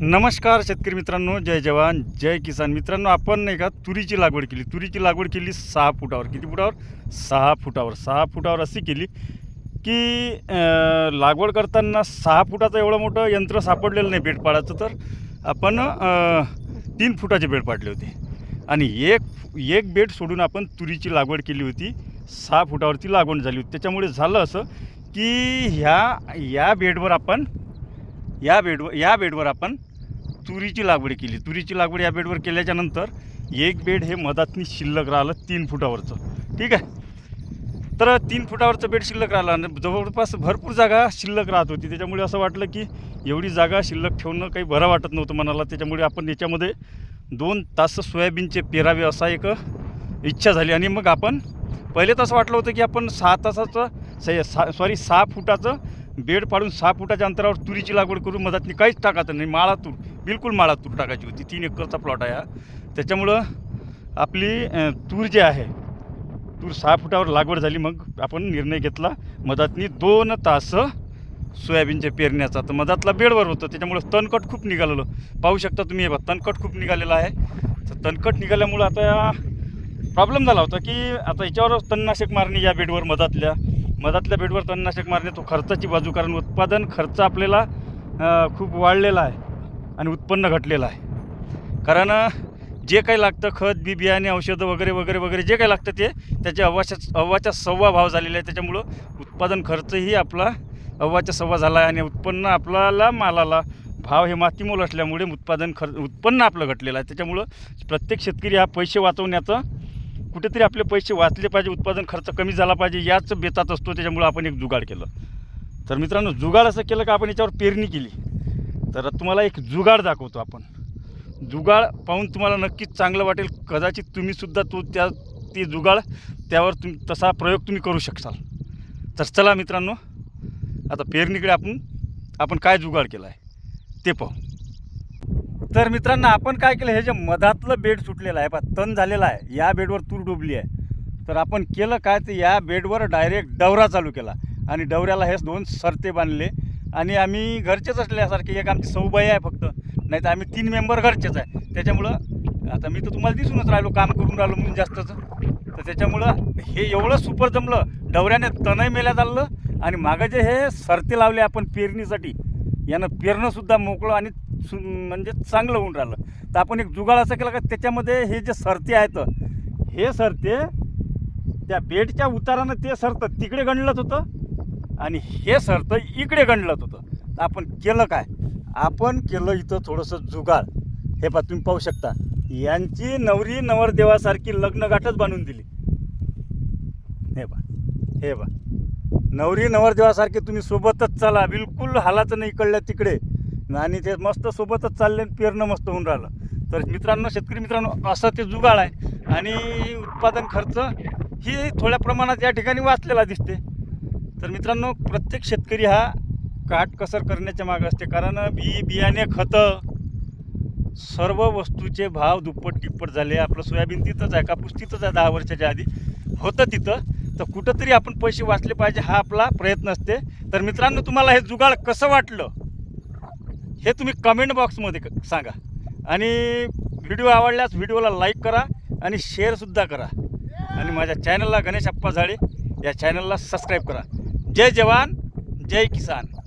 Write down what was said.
नमस्कार शेतकरी मित्रांनो जय जवान जय किसान. मित्रांनो आपण नाही का तुरीची लागवड केली. तुरीची लागवड केली सहा फुटावर. किती फुटावर? सहा फुटावर. सहा फुटावर अशी केली की लागवड करताना सहा फुटाचं एवढं मोठं यंत्र सापडलेलं नाही बेड पाडायचं तर. आपण तीन फुटाचे बेड पाडले होते. आणि एक एक बेड सोडून आपण तुरीची लागवड केली होती. सहा फुटावरती लागवड झाली होती. त्याच्यामुळे झालं असं की ह्या या बेडवर आपण या बेडवर या बेडवर आपण तुरीची लागवड केली. तुरीची लागवड या बेडवर केल्याच्यानंतर एक बेड हे मधातनी शिल्लक राहिलं तीन फुटावरचं. ठीक आहे? तर तीन फुटावरचं बेड शिल्लक राहिलं आणि जवळपास भरपूर जागा शिल्लक राहत होती. त्याच्यामुळे असं वाटलं की एवढी जागा शिल्लक ठेवणं काही बरं वाटत नव्हतं मनाला. त्याच्यामुळे आपण याच्यामध्ये दोन तास सोयाबीनचे पेरावे असा एक इच्छा झाली. आणि मग आपण पहिले तसं वाटलं होतं की आपण सहा तासाचं सा सॉरी सहा फुटाचं बेड पाडून सहा फुटाच्या अंतरावर तुरीची लागवड करून मधातनी काहीच टाकायचं नाही. माळा तूर बिलकुल माळा तूर टाकायची होती. तीन एकरचा प्लॉट आहे हा. त्याच्यामुळं आपली तूर जी आहे तूर सहा फुटावर लागवड झाली. मग आपण निर्णय घेतला मधातनी दोन तास सोयाबीनच्या पेरण्याचा. तर मधातला बेडवर होतं. त्याच्यामुळं तणकट खूप निघालेलं. पाहू शकता तुम्ही हे बघा तणकट खूप निघालेलं आहे. तर तणकट निघाल्यामुळं आता प्रॉब्लेम झाला होता की आता याच्यावर तणनाशक मारणे या बेडवर मधातल्या मधातल्या बेडवर तणनाशक मारणे तो खर्चाची बाजू कारण उत्पादन खर्च आपल्याला खूप वाढलेला आहे आणि उत्पन्न घटलेलं आहे. कारण जे काही लागतं खत बी बियाणे औषधं वगैरे वगैरे वगैरे जे काही लागतं ते त्याच्या अव्वाच्या अव्वाच्या सव्वा भाव झालेला आहे त्याच्यामुळं उत्पादन खर्चही आपला अव्वाच्या सव्वा झाला आहे आणि उत्पन्न आपल्याला मालाला भाव हे मातीमोल असल्यामुळे उत्पादन खर्च उत्पन्न आपलं घटलेलं आहे. त्याच्यामुळं प्रत्येक शेतकरी हा पैसे वाचवण्याचं कुठेतरी आपले पैसे वाचले पाहिजे उत्पादन खर्च कमी झाला पाहिजे याच बेतात असतो त्याच्यामुळं आपण एक जुगाड केलं. तर मित्रांनो जुगाड असं केलं का आपण याच्यावर पेरणी केली. तर तुम्हाला एक जुगाड दाखवतो आपण. जुगाड पाहून तुम्हाला नक्कीच चांगलं वाटेल. कदाचित तुम्हीसुद्धा तो त्या ते जुगाड त्यावर तुम तसा प्रयोग तुम्ही करू शकाल तर चला मित्रांनो आता पेरणीकडे आपण आपण काय जुगाड केला आहे ते पाहू. तर मित्रांनो आपण काय केलं हे जे मधातलं बेड सुटलेलं आहे पा तण झालेलं आहे या बेडवर तूर डुबली आहे. तर आपण केलं काय तर या बेडवर डायरेक्ट डवरा चालू केला. आणि डवऱ्याला हे दोन सरते बांधले. आणि आम्ही घरचेच असल्यासारखे एक आमची सौबाई आहे फक्त नाही तर आम्ही तीन मेंबर घरचेच आहे. त्याच्यामुळं आता मी तर तुम्हाला दिसूनच राहिलो काम करून राहिलो म्हणून जास्तच. तर त्याच्यामुळं हे एवढं सुपर जमलं डवऱ्याने तणही मेल्या चाललं. आणि मागं जे हे सरते लावले आपण पेरणीसाठी यानं पेरणंसुद्धा मोकळं आणि सु म्हणजे चांगलं होऊन राहिलं. तर आपण एक जुगाड असं केला का त्याच्यामध्ये हे जे सरते आहेत हे सरते त्या बेडच्या उतारानं ते सरतं तिकडे गणलत होतं आणि हे सरतं इकडे गणलत होतं. तर आपण केलं काय? आपण केलं इथं थोडंसं जुगाड. हे पा तुम्ही पाहू शकता. यांची नवरी नवरदेवासारखी लग्नगाठच बांधून दिली. हे बा हे बा नवरी नवरदेवासारखे तुम्ही सोबतच चाला. बिलकुल हालाचं नाही इकडल्या तिकडे. आणि ते मस्त सोबतच चालले आणि पेरणं मस्त होऊन राहिलं. तर मित्रांनो शेतकरी मित्रांनो असं ते जुगाड आहे. आणि उत्पादन खर्च ही थोड्या प्रमाणात या ठिकाणी वाचलेला दिसते. तर मित्रांनो प्रत्येक शेतकरी हा काटकसर करण्याच्या मागं असते. कारण बी बियाणे खतं सर्व वस्तूचे भाव दुप्पट तिप्पट झाले. आपलं सोयाबीन तिथंच आहे कापूस तिथंच आहे दहा वर्षाच्या आधी. होतं तिथं. तर कुठंतरी आपण पैसे वाचले पाहिजे हा आपला प्रयत्न असते. तर मित्रांनो तुम्हाला हे जुगाड कसं वाटलं? हे तुम्ही कमेंट बॉक्समध्ये क- सांगा. आणि व्हिडिओ आवडल्यास व्हिडिओला लाईक करा आणि शेअरसुद्धा करा. आणि माझ्या चॅनलला गणेश अप्पा झाडे या चॅनलला सबस्क्राईब करा. जय जवान जय किसान.